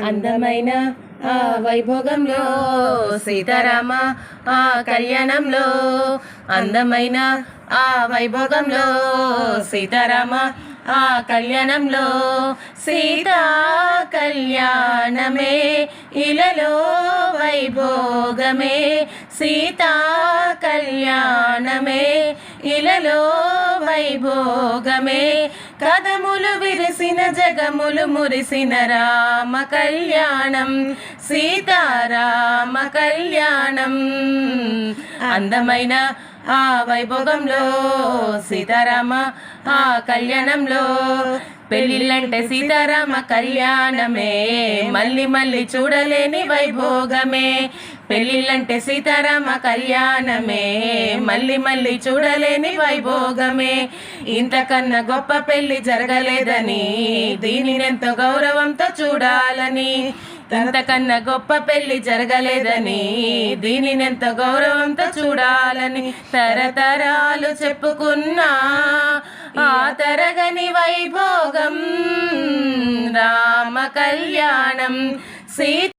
అందమైన ఆ వైభోగంలో సీతారామ ఆ కళ్యాణంలో అందమైన ఆ వైభోగంలో సీతారామ ఆ కళ్యాణంలో సీతా కళ్యాణమే ఇలలో వైభోగమే సీతా కళ్యాణమే ఇలలో వైభోగమే. కదములు విరిసిన జగములు మురిసిన రామ కళ్యాణం. సీతారామ కళ్యాణం. అందమైన ఆ వైభోగంలో సీతారామ ఆ కళ్యాణంలో. పెళ్ళిళ్ళంటే సీతారామ కళ్యాణమే. మళ్ళీ మళ్ళీ చూడలేని వైభోగమే. పెళ్ళిళ్ళంటే సీతారామ కళ్యాణమే. మళ్ళీ మళ్ళీ చూడలేని వైభోగమే. ఇంతకన్నా గొప్ప పెళ్ళి జరగలేదని దీనిని ఎంతో గౌరవంతో చూడాలని. ఇంతకన్నా గొప్ప పెళ్ళి జరగలేదని దీనిని ఎంత గౌరవంతో చూడాలని తరతరాలు చెప్పుకున్నా. ఆ తరగని వైభోగం రామ కళ్యాణం సీత